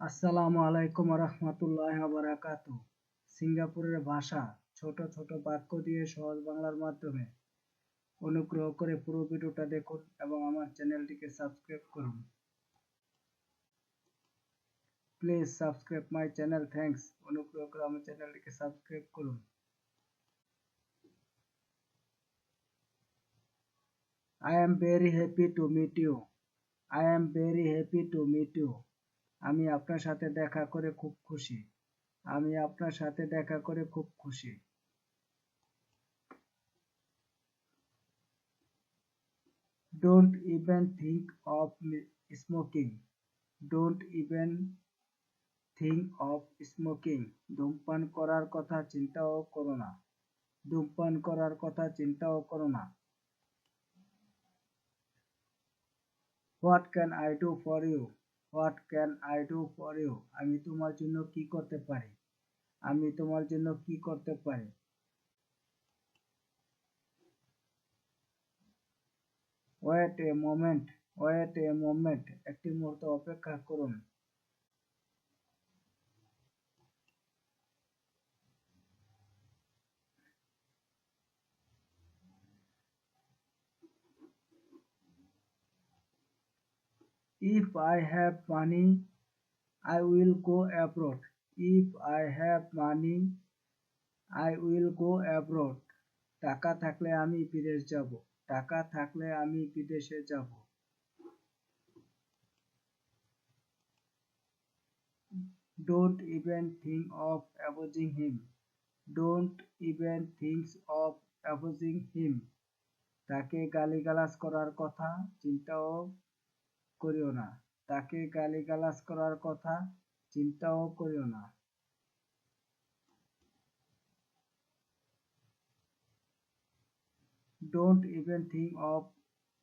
আসসালামু আলাইকুম রহমতুল্লাহ বারাকাত সিঙ্গাপুরের ভাষা ছোট ছোট বাক্য দিয়ে সহজ বাংলার মাধ্যমে অনুগ্রহ করে পুরো ভিডিওটা দেখুন এবং আমার চ্যানেলটিকে সাবস্ক্রাইব করুন please subscribe my channel, thanks অনুগ্রহ করে আমার চ্যানেলটিকে সাবস্ক্রাইব করুন I am very happy to meet you. I am very happy to meet you. আমি আপনার সাথে দেখা করে খুব খুশি। আমি আপনার সাথে দেখা করে খুব খুশি। Don't even think of smoking don't even think of smoking ধূমপান করার কথা চিন্তাও করো না। ধূমপান করার কথা চিন্তাও করো না। What can I do for you what can I do for you আমি তোমার জন্য কি করতে পারি? আমি তোমার জন্য কি করতে পারি? Wait a moment wait a moment একটি মুহূর্ত অপেক্ষা করুন। If I have money, I will go abroad. If I have money, I will go abroad. টাকা থাকলে আমি বিদেশ যাব টাকা থাকলে আমি বিদেশে যাব Don't even think of abusing him. Don't even think of abusing him. তাকে গালিগালাজ করার কথা চিন্তাও করিও না। তাকে গালিগালাজ করার কথা চিন্তাও করিও না। Don't even think of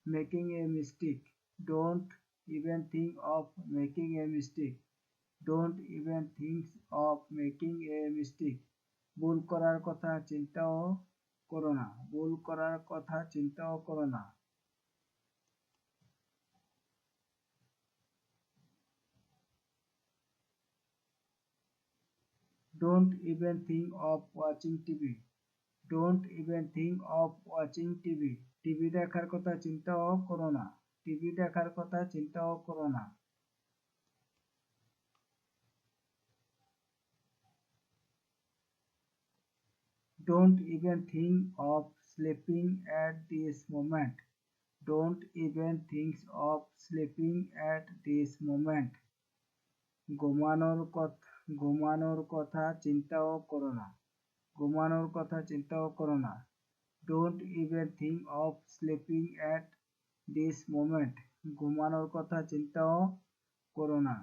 making a mistake don't even think of making a mistake don't even think of making a mistake ভুল করার কথা চিন্তাও করো না। ভুল করার কথা চিন্তাও করো না। Don't even think of watching TV. Don't even think of watching TV. TV দেখার কথা চিন্তাও করো না টিভি দেখার কথা চিন্তাও করো না Don't even think of sleeping at this moment. Don't even think of sleeping at this moment. ঘুমানোর কথা ঘুমানোর কথা চিন্তাও করো না। ঘুমানোর কথা চিন্তাও করো না। Don't even think of sleeping at this moment ঘুমানোর কথা চিন্তাও করো না।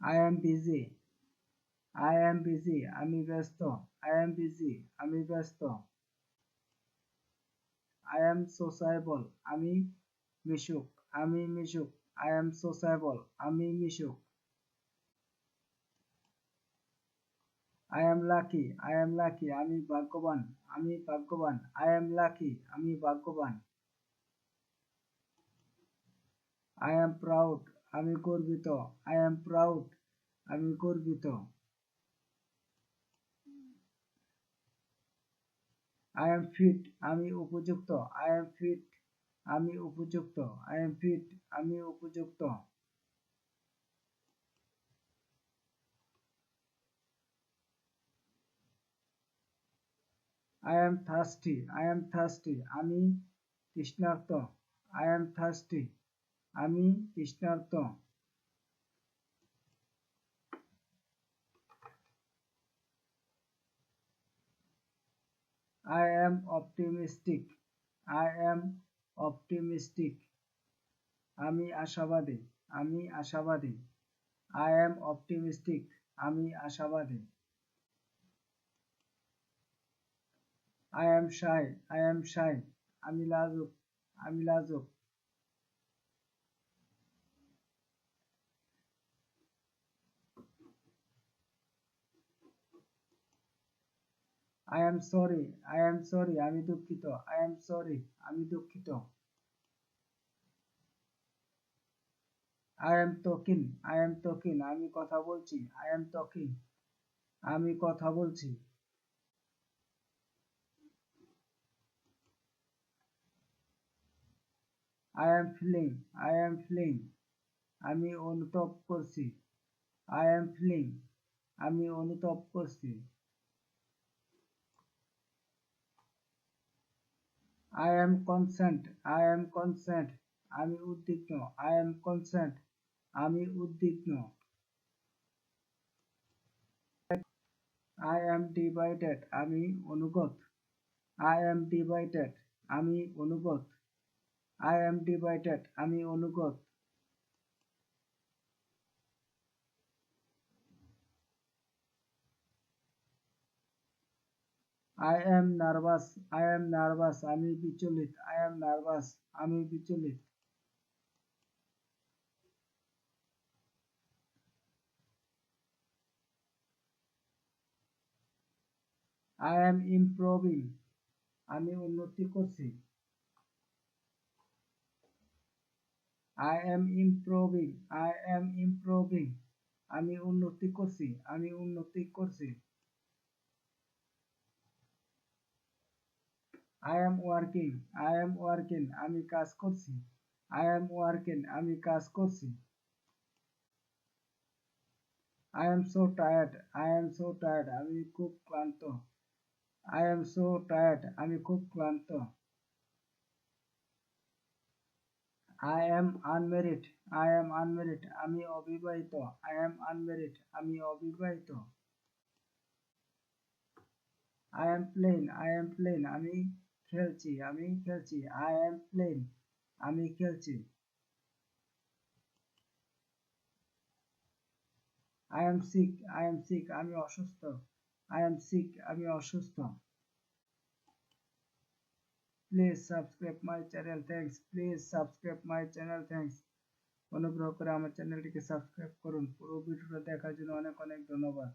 I am busy I am busy আমি ব্যস্ত। আই এম বিজি আমি ব্যস্ত। I am sociable. আমি মিশুক আমি মিশুক I am sociable. আমি মিশুক I am lucky. I am lucky. আমি ভাগ্যবান আমি ভাগ্যবান I am lucky. আমি ভাগ্যবান I am proud. আমি গর্বিত I am proud. আমি গর্বিত আই এম ফিট আমি উপযুক্ত। আই এম ফিট আমি উপযুক্ত। আই এম ফিট আমি উপযুক্ত। I am thirsty I am thirsty আমি তৃষ্ণার্ত। আই এম থার্স্টি আমি তৃষ্ণার্ত। I am optimistic. I am optimistic. আমি আশাবাদী আমি আশাবাদী I am optimistic. আমি আশাবাদী I am shy. I am shy. আমি লাজুক আমি লাজুক I am sorry I am sorry আমি দুঃখিত আই এম সরি আমি দুঃখিত। I am talking I am talking আমি কথা বলছি আই এম টকিং আমি কথা বলছি। I am feeling I am feeling আমি অনুভব করছি। আই এম ফিলিং আমি অনুভব করছি। I am concerned I am concerned আমি উদ্বিগ্ন। আই এম কনসেন্ট আমি উদ্বিগ্ন। আই এম ডিভাইডেড আমি অনুগত। আই এম ডিভাইডেড আমি অনুগত। আই এম ডিভাইডেড আমি অনুগত। I am nervous I am nervous আমি বিচলিত আই এম নার্ভাস আমি বিচলিত আই এম ইমপ্রুভিং আমি উন্নতি করছি। I am improving I am improving আমি উন্নতি করছি, আমি উন্নতি করছি। I am working I am working আমি কাজ করছি আই এম ওয়ার্কিং আমি কাজ করছি I am so tired I am so tired আমি খুব ক্লান্ত আই এম সো টায়ার্ড আমি খুব ক্লান্ত I am unmarried I am unmarried আমি অবিবাহিত আই এম আনমেরিড আমি অবিবাহিত I am playing I am playing আমি খেলছি, আমি খেলছি আই এম প্লেন আমি খেলছি। I am sick I am sick আমি অসুস্থ। আই এম সিক আমি অসুস্থ। Please subscribe my channel thanks please subscribe my channel thanks অনুগ্রহ করে আমার চ্যানেলটিকে সাবস্ক্রাইব করুন। পুরো ভিডিওটা দেখার জন্য অনেক অনেক ধন্যবাদ।